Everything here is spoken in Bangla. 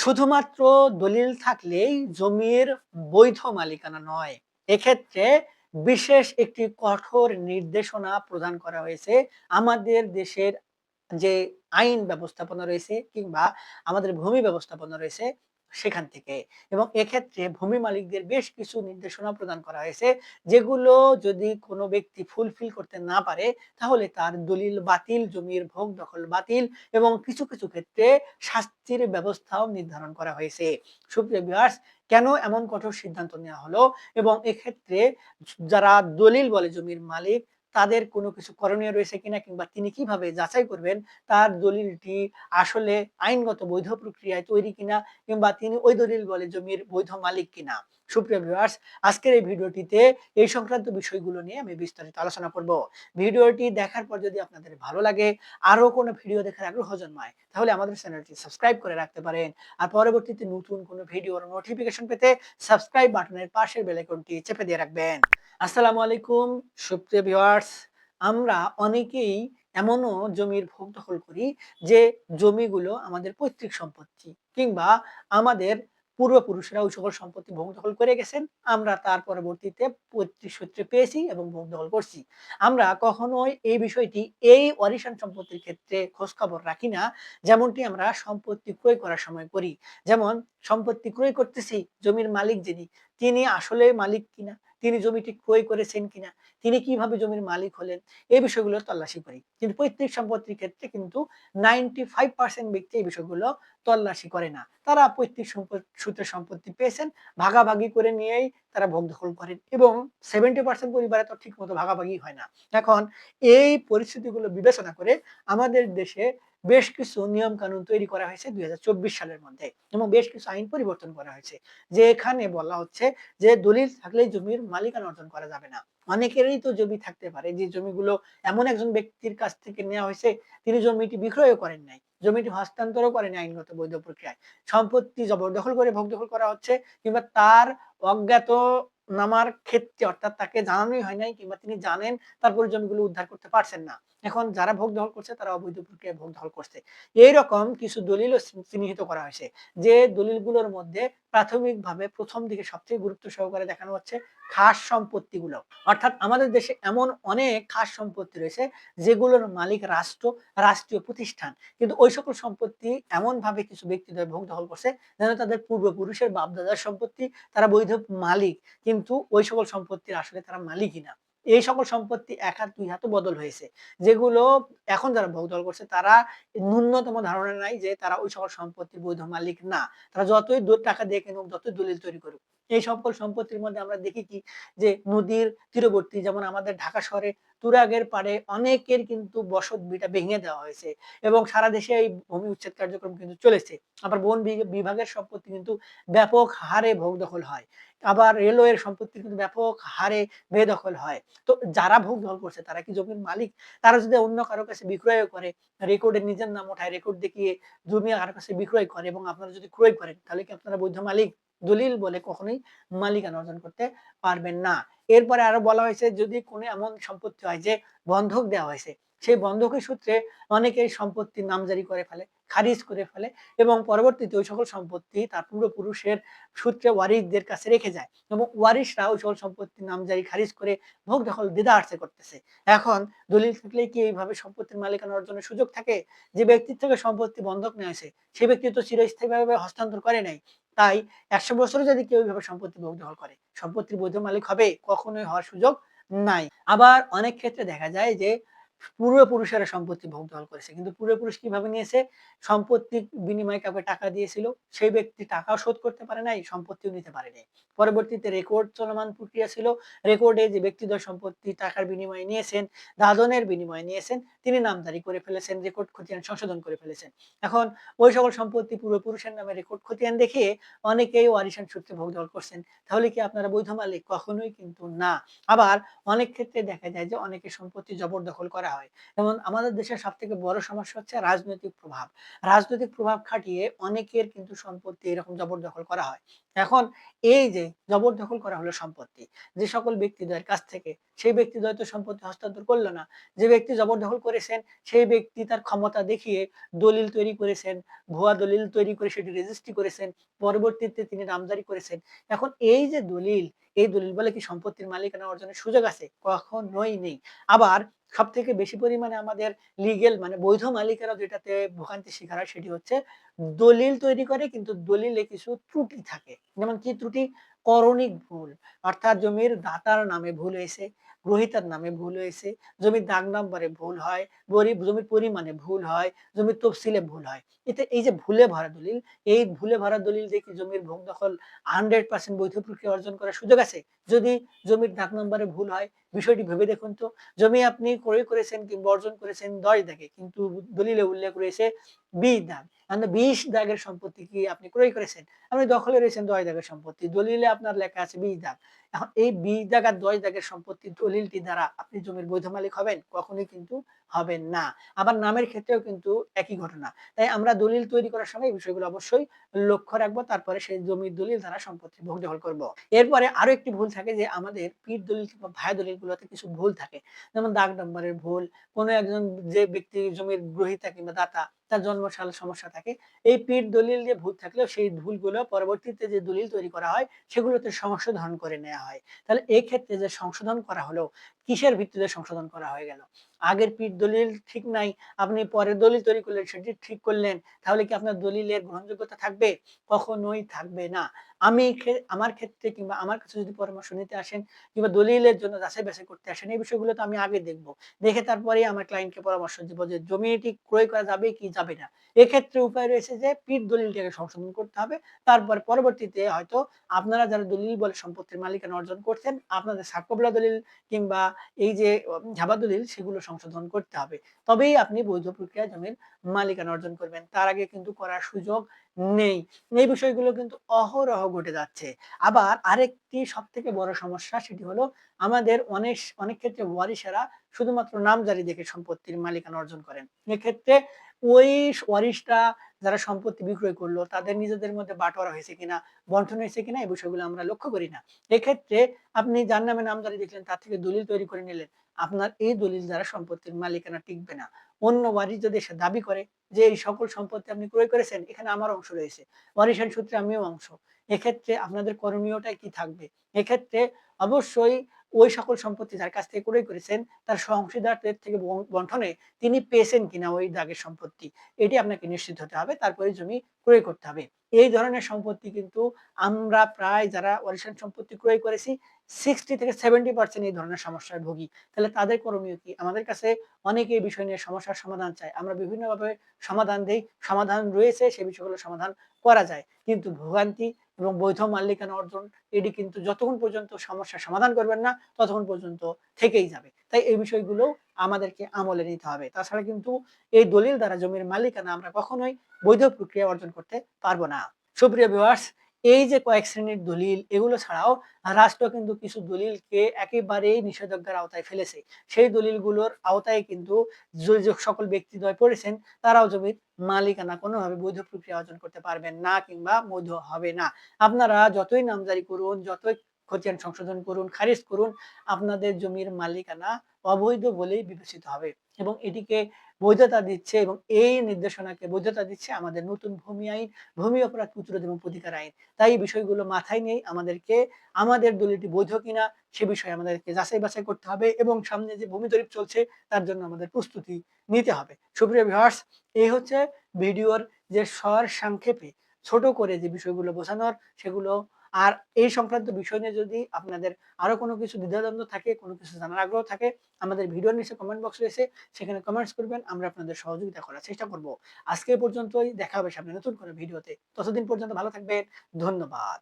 শুধুমাত্র দলিল থাকলেই জমির বৈধ মালিকানা নয়। এক্ষেত্রে বিশেষ একটি কঠোর নির্দেশনা প্রদান করা হয়েছে। আমাদের দেশের যে আইন ব্যবস্থাপনা রয়েছে কিংবা আমাদের ভূমি ব্যবস্থাপনা রয়েছে সেখান থেকে। এবং এক্ষেত্রে ভূমি মালিকদের বেশ কিছু নির্দেশনা প্রদান করা হয়েছে, যেগুলো যদি কোনো ব্যক্তি ফুলফিল করতে না পারে, তাহলে তার দলিল বাতিল, জমির ভোগ দখল বাতিল এবং কিছু কিছু ক্ষেত্রে শাস্তির ব্যবস্থাও নির্ধারণ করা হয়েছে। সুপ্রিয় ভিউয়ার্স কেন এমন কঠোর সিদ্ধান্ত নেওয়া হলো? এবং এক্ষেত্রে যারা দলিল বলে জমির মালিক তাদের কোনো কিছু করণীয় রয়েছে কিনা কিংবা তিনি কীভাবে যাচাই করবেন, তার দলিলটি আসলে আইনগত বৈধ প্রক্রিয়ায় তৈরি কিনা কিংবা তিনি ওই দলিল বলে জমির বৈধ মালিক কিনা। সুপ্রিয় ভিউয়ার্স আজকের এই ভিডিওটিতে এই সংক্রান্ত বিষয়গুলো নিয়ে আমি বিস্তারিত আলোচনা করব। ভিডিওটি দেখার পর যদি আপনাদের ভালো লাগে আরও কোনো ভিডিও দেখার আগ্রহ জন্মায়, তাহলে আমাদের চ্যানেলটি সাবস্ক্রাইব করে রাখতে পারেন। আর পরবর্তীতে নতুন কোনো ভিডিওর নোটিফিকেশন পেতে সাবস্ক্রাইব বাটনের পাশের বেল আইকনটি চেপে দিয়ে রাখবেন। আসসালামু আলাইকুম, সুপ্রিয় ভিউয়ার্স আমরা অনেকেই এমনও জমির ভোগ দখল করি যে জমিগুলো আমাদের পৈতৃক সম্পত্তি কিংবা আমাদের পূর্বপুরুষরা ওই সকল সম্পত্তি ভোগ দখল করে গেছেন। আমরা তার পরবর্তীতে পৈতৃক সূত্রে পেয়েছি এবং ভোগ দখল করছি। আমরা কখনোই এই বিষয়টি, এই অরিশান সম্পত্তির ক্ষেত্রে খোঁজ খবর রাখি না, যেমনটি আমরা সম্পত্তি ক্রয় করার সময় করি। যেমন, সম্পত্তি ক্রয় করতেছি, জমির মালিক যিনি, তিনি আসলে মালিক কিনা? তিনি জমিটি ক্রয় করেছেন কিনা, তিনি কীভাবে জমির মালিক হলেন এই বিষয়গুলো তল্লাশি করি। কিন্তু পৈতৃক সম্পত্তির ক্ষেত্রে কিন্তু নাইনটি ফাইভ পার্সেন্ট ব্যক্তি এই বিষয়গুলো তল্লাশি করে না। তারা পৈতৃক সূত্রে সম্পত্তি পেয়েছেন, ভাগাভাগি করে নিয়েই তারা ভোগ দখল করেন এবং সেভেন্টি পার্সেন্ট পরিবারে তো ঠিক মতো ভাগাভাগি হয় না। এখন এই পরিস্থিতিগুলো বিবেচনা করে আমাদের দেশে বেশ কিছু নিয়ম কানুন তৈরি করা হয়েছে দুই হাজার চব্বিশ সালের মধ্যে এবং বেশ কিছু আইন পরিবর্তন করা হয়েছে, যে এখানে বলা হচ্ছে যে দলিল থাকলেই জমির মালিকানা অর্জন করা যাবে না। অনেকেরই তো জমি থাকতে পারে যে জমিগুলো এমন একজন ব্যক্তির কাছ থেকে নেওয়া হয়েছে, তিনি জমিটি বিক্রয় করেন নাই, জমিটি হস্তান্তরও করেন আইনগত বৈধ প্রক্রিয়ায়। সম্পত্তি জবরদখল করে ভোগ দখল করা হচ্ছে কিংবা তার অজ্ঞাত নামার ক্ষেত্রে অর্থাৎ তাকে জানানোই হয় নাই কিংবা তিনি জানেন তারপরে জমিগুলো উদ্ধার করতে পারছেন না। এখন যারা ভোগ দখল করছে, তারা অবৈধ প্রক্রিয়ায় ভোগ দখল করছে। এইরকম কিছু দলিলও চিহ্নিত করা হয়েছে, যে দলিলগুলোর মধ্যে প্রাথমিকভাবে প্রথম দিকে সবচেয়ে গুরুত্ব সহকারে দেখানো হচ্ছে খাস সম্পত্তিগুলো। অর্থাৎ আমাদের দেশে এমন অনেক খাস সম্পত্তি রয়েছে, যেগুলোর মালিক রাষ্ট্র, রাষ্ট্রীয় প্রতিষ্ঠান। কিন্তু ওই সকল সম্পত্তি এমন ভাবে কিছু ব্যক্তিদের ভোগ দখল করছে, যেন তাদের পূর্বপুরুষের বাপদাদার সম্পত্তি, তারা বৈধ মালিক, কিন্তু ওই সকল সম্পত্তির আসলে তারা মালিকই না। এই সকল সম্পত্তি এক হাত, দুই হাতে বদল হয়েছে। যেগুলো এখন যারা বহুদল করছে, তারা ন্যূনতম ধারণা নাই যে তারা ওই সকল সম্পত্তির বৈধ মালিক না। তারা যতই টাকা দিয়ে কিনুক, যতই দলিল তৈরি করুক এই সকল সম্পত্তির মধ্যে আমরা দেখি কি? যে নদীর তীরবর্তী, যেমন আমাদের ঢাকা শহরে তুরাগের পারে অনেকের কিন্তু বসত বিটা ভেঙে দেওয়া হয়েছে এবং সারা দেশে এই ভূমি উচ্ছেদ কার্যক্রম কিন্তু চলেছে। আবার বন বিভাগের সম্পত্তি কিন্তু ব্যাপক হারে ভোগ দখল হয়। আবার রেলওয়ের সম্পত্তি কিন্তু ব্যাপক হারে বেদখল হয়। তো যারা ভোগ দখল করছে, তারা কি জমির মালিক? তারা যদি অন্য কারও কাছে বিক্রয় করে রেকর্ডে নিজের নাম ওঠায় রেকর্ড দেখিয়ে জমি কারও কাছে বিক্রয় করে এবং আপনারা যদি ক্রয় করেন, তাহলে কি আপনারা বৈধ মালিক? দলিল বলে কখনোই মালিকানা অর্জন করতে পারবেন না। এরপরে আরও বলা হয়েছে, যদি কোনো এমন সম্পত্তি হয় যে বন্ধক দেওয়া হয়েছে, সেই বন্ধকের সূত্রে অনেকেই সম্পত্তির নামজারি করে ফেলে, খারিজ করে ফেলে এবং পরবর্তীতে ওই সকল সম্পত্তি তার পূর্বপুরুষের সূত্রে ওয়ারিসদের কাছে রেখে যায় এবং ওয়ারিসরা ওই সকল সম্পত্তির নামজারি খারিজ করে ভোগ দখল, দিদা আর্সে করতেছে। এখন দলিল থাকলে কি এইভাবে সম্পত্তির মালিকানা অর্জনের সুযোগ থাকে? যে ব্যক্তির থেকে সম্পত্তি বন্ধক নেওয়া হয়েছে সেই ব্যক্তি তো চিরস্থায়ীভাবে হস্তান্তর করে নাই। তাই একশো বছরে যদি কেউ এইভাবে সম্পত্তি ভোগ দখল করে, সম্পত্তির বৈধ মালিক হবে কখনোই হওয়ার সুযোগ নাই। আবার অনেক ক্ষেত্রে দেখা যায় যে পূর্বপুরুষেরা সম্পত্তি ভোগ দখল করেছে। কিন্তু পূর্বপুরুষ কীভাবে নিয়েছে? সম্পত্তির বিনিময়ে কাউকে টাকা দিয়েছিল, সেই ব্যক্তি টাকাও শোধ করতে পারে নাই, সম্পত্তিও নিতে পারে নাই। পরবর্তীতে রেকর্ড চলমান প্রক্রিয়া ছিল রেকর্ডে যে ব্যক্তিদের সম্পত্তি টাকার বিনিময়ে নিয়েছেন, দাদনের বিনিময়ে নিয়েছেন, তিনি নামজারি করে ফেলেছেন রেকর্ড খতিয়ান সংশোধন করে ফেলেছেন। এখন ওই সকল সম্পত্তি পূর্বপুরুষের নামে রেকর্ড খতিয়ান দেখিয়ে অনেকেই ওয়ারিশান সূত্রে ভোগ দখল করছেন। তাহলে কি আপনারা বৈধ মালিক? কখনোই কিন্তু না। আবার অনেক ক্ষেত্রে দেখা যায় যে অনেকে সম্পত্তি জবরদখল করা করা হয়। যেমন আমাদের দেশের সব থেকে বড় সমস্যা হচ্ছে রাজনৈতিক প্রভাব। রাজনৈতিক প্রভাব খাটিয়ে অনেকের কিন্তু সম্পত্তি এরকম জবরদখল করা হয়। এখন এই যে জবরদখল করা হলো সম্পত্তি, যে সকল ব্যক্তিদ্বয়ের কাছ থেকে, সেই ব্যক্তিদ্বয় তো সম্পত্তি হস্তান্তর করল না। যে ব্যক্তি জবরদখল করেছেন, সেই ব্যক্তি তার ক্ষমতা দেখিয়ে দলিল তৈরি করেছেন, ভুয়া দলিল তৈরি করে সেটি রেজিস্ট্রি করেছেন, পরবর্তীতে তিনি নামজারি করেছেন। এখন এই যে দলিল, এই দলিল বলে কি সম্পত্তির মালিকানা অর্জনের সুযোগ আছে? কখনোই নেই। আবার সব থেকে বেশি পরিমাণে আমাদের লিগেল মানে বৈধ মালিকেরা যেটাতে ভোগান্তি শিকার হয় সেটি হচ্ছে দলিল তৈরি করে, কিন্তু দলিলে কিছু ত্রুটি থাকে। যেমন কি ত্রুটি করণিক ভুল, অর্থাৎ জমির দাতার নামে ভুল হয়েছে গ্রহিতার নামে ভুল হয়েছে। জমির দাগ নম্বরে ভুল হয় জমির পরিমাণে ভুল হয়, জমির তফসিলে ভুল হয়। এতে এই যে ভুলে ভরা দলিল, এই ভুলে ভরা দলিল দিয়ে কি জমির ভোগ দখল হান্ড্রেড পার্সেন্ট বৈধ প্রক্রিয়া অর্জন করার সুযোগ আছে? যদি জমির দাগ নম্বরে ভুল হয়, বিষয়টি ভেবে দেখুন তো। জমি আপনি ক্রয় করেছেন কিংবা অর্জন করেছেন দশ দাগে, কিন্তু দলিলে উল্লেখ রয়েছে বিশ দাগ। মানে বিশ দাগের সম্পত্তি কি আপনি ক্রয় করেছেন? আপনি দখলে রয়েছেন দশ দাগের সম্পত্তি। দলিলে আপনার লেখা আছে বিশ দাগ। এখন এই বিশ আর দশ দাগের সম্পত্তি দলিলটি দ্বারা আপনি জমির বৈধ মালিক হবেন, কখনোই কিন্তু হবেন না। আবার নামের ক্ষেত্রেও কিন্তু একই ঘটনা। তাই আমরা দলিল তৈরি করার সময় এই বিষয়গুলো অবশ্যই লক্ষ্য রাখব, তারপরে সেই জমির দলিল দ্বারা সম্পত্তি ভোগ দখল করব। এরপরে আরও একটি ভুল থাকে যে আমাদের পিঠ দলিল কিংবা ভাই দলিল গুলোতে কিছু ভুল থাকে। যেমন দাগ নম্বরের ভুল, কোনো একজন যে ব্যক্তি জমির গ্রহিতা কিংবা দাতা তার জন্মসাল সমস্যা থাকে। এই পীর দলিল যে ভুল থাকলেও সেই ভুলগুলো পরবর্তীতে যে দলিল তৈরি করা হয়, সেগুলোতে সংশোধন করে নেওয়া হয়। তাহলে এই ক্ষেত্রে যে সংশোধন করা হলো, কিসের ভিত্তিতে সংশোধন করা হয়ে গেল? আগের পিঠ দলিল ঠিক নাই, আপনি পরের দলিল তৈরি করলেন, সেটি ঠিক করলেন, তাহলে কি আপনার দলিলের গ্রহণযোগ্যতা থাকবে? কখনোই থাকবে না। আমি আমার ক্ষেত্রে কিংবা আমার কাছে যদি পরামর্শ নিতে আসেন কিংবা দলিলের জন্য যাচাই বাছাই করতে আসেন, এই বিষয়গুলো তো আমি আগে দেখব। দেখে তারপরে আমার ক্লায়েন্টকে পরামর্শ দিব যে জমিটি ক্রয় করা যাবে কি যাবে না। এক্ষেত্রে উপায় রয়েছে যে পিঠ দলিলটাকে সংশোধন করতে হবে। তারপর পরবর্তীতে হয়তো আপনারা যারা দলিল বলে সম্পত্তির মালিকানা অর্জন করছেন, আপনাদের সাক্ষ্যবলা দলিল কিংবা এই যে ঝাবা দলিল সেগুলো সংশোধন করতে হবে। তবেই আপনি বৈধ প্রক্রিয়া জমির মালিকানা অর্জন করবেন। তার আগে কিন্তু করার সুযোগ নেই। এই বিষয়গুলো কিন্তু অহরহ ঘটে যাচ্ছে। আবার আরেকটি সব থেকে বড় সমস্যা সেটি হলো আমাদের অনেক অনেক ক্ষেত্রে ওয়ারিশেরা শুধুমাত্র নামজারি দেখে সম্পত্তির মালিকানা অর্জন করেন। এক্ষেত্রে ওই ওয়ারিশরা যারা সম্পত্তি বিক্রয় করল, তাদের নিজেদের মধ্যে বাটোয়ারা হয়েছে কিনা, বন্টন হয়েছে কিনা, এই বিষয়গুলো আমরা লক্ষ্য করি না। এক্ষেত্রে আপনি যার নামে নামজারি দেখলেন, তার থেকে দলিল তৈরি করে নিলেন, আপনার এই দলিল দ্বারা সম্পত্তির মালিকানা টিকবে না। অন্য ওয়ারিশ যদি এসে দাবি করে যে এই সকল সম্পত্তি আপনি ক্রয় করেছেন, এখানে আমার অংশ রয়েছে। ওয়ারিশান সূত্রে আমিও অংশ। এক্ষেত্রে আপনাদের করণীয়টা কি থাকবে? এক্ষেত্রে অবশ্যই ওই সকল সম্পত্তি যার কাছ থেকে ক্রয় করেছেন, তার অংশীদারদের থেকে বন্টনে তিনি পেয়েছেন কিনা ওই দাগের সম্পত্তি, এটি আপনাকে নিশ্চিত হতে হবে। তারপরে জমি ক্রয় করতে হবে। এই ধরনের সম্পত্তি কিন্তু আমরা প্রায় যারা ওয়ারিশান সম্পত্তি ক্রয় করেছি সিক্সটি থেকে সেভেন্টি পার্সেন্ট এই ধরনের সমস্যায় ভুগি। তাহলে তাদের করণীয় কি? আমাদের কাছে অনেকে এই বিষয় নিয়ে সমস্যার সমাধান চায়। আমরা বিভিন্নভাবে সমাধান দেই, সমাধান রয়েছে, সে বিষয়গুলো সমাধান করা যায়। কিন্তু ভোগান্তি এবং বৈধ মালিকানা অর্জন, এটি কিন্তু যতক্ষণ পর্যন্ত সমস্যা সমাধান করবেন না, ততক্ষণ পর্যন্ত থেকেই যাবে। তাই এই বিষয়গুলো আমাদেরকে আমলে নিতে হবে। তাছাড়া কিন্তু এই দলিল দ্বারা জমির মালিকানা আমরা কখনোই বৈধ প্রক্রিয়া অর্জন করতে পারব না। সুপ্রিয় ভিউয়ার্স এই যে কয়েক শ্রেণির দলিল, এগুলো ছাড়াও রাষ্ট্র কিন্তু কিছু দলিলকে একেবারেই নিষেধাজ্ঞার আওতায় ফেলেছে। সেই দলিলগুলোর আওতায় কিন্তু সকল ব্যক্তিদ্বয় পড়েছেন তারাও জমির মালিকানা কোনোভাবে বৈধ প্রক্রিয়া অর্জন করতে পারবেন না কিংবা বৈধ হবে না। আপনারা যতই নামজারি করুন, যতই খতিয়ান সংশোধন করুন, খারিজ করুন, আপনাদের জমির মালিকানা অবৈধ বলেই বিবেচিত হবে এবং এটিকে বৈধতা দিচ্ছে এবং এই নির্দেশনাকে বৈধতা দিচ্ছে আমাদের নতুন ভূমি আইন, ভূমি অপরাধ প্রতিরোধ এবং প্রতিকার আইন। তাই এই বিষয়গুলো মাথায় নেই আমাদেরকে, আমাদের দলিলটি বৈধ কিনা সে বিষয়ে আমাদেরকে যাচাই বাছাই করতে হবে এবং সামনে যে ভূমি জরিপ চলছে তার জন্য আমাদের প্রস্তুতি নিতে হবে। সুপ্রিয় ভিউয়ার্স এই হচ্ছে ভিডিওর যে স্বর সংক্ষেপে ছোট করে যে বিষয়গুলো বোঝানোর, সেগুলো আর এই সংক্রান্ত বিষয় নিয়ে যদি আপনাদের আরও কোনো কিছু দ্বিধাদ্বন্দ্ব থাকে, কোনো কিছু জানার আগ্রহ থাকে, আমাদের ভিডিওর নিচে কমেন্ট বক্স রয়েছে, সেখানে কমেন্টস করবেন, আমরা আপনাদের সহযোগিতা করার চেষ্টা করব। আজকে পর্যন্তই, দেখা হবে সামনে নতুন কোনো ভিডিওতে। ততদিন পর্যন্ত ভালো থাকবেন, ধন্যবাদ।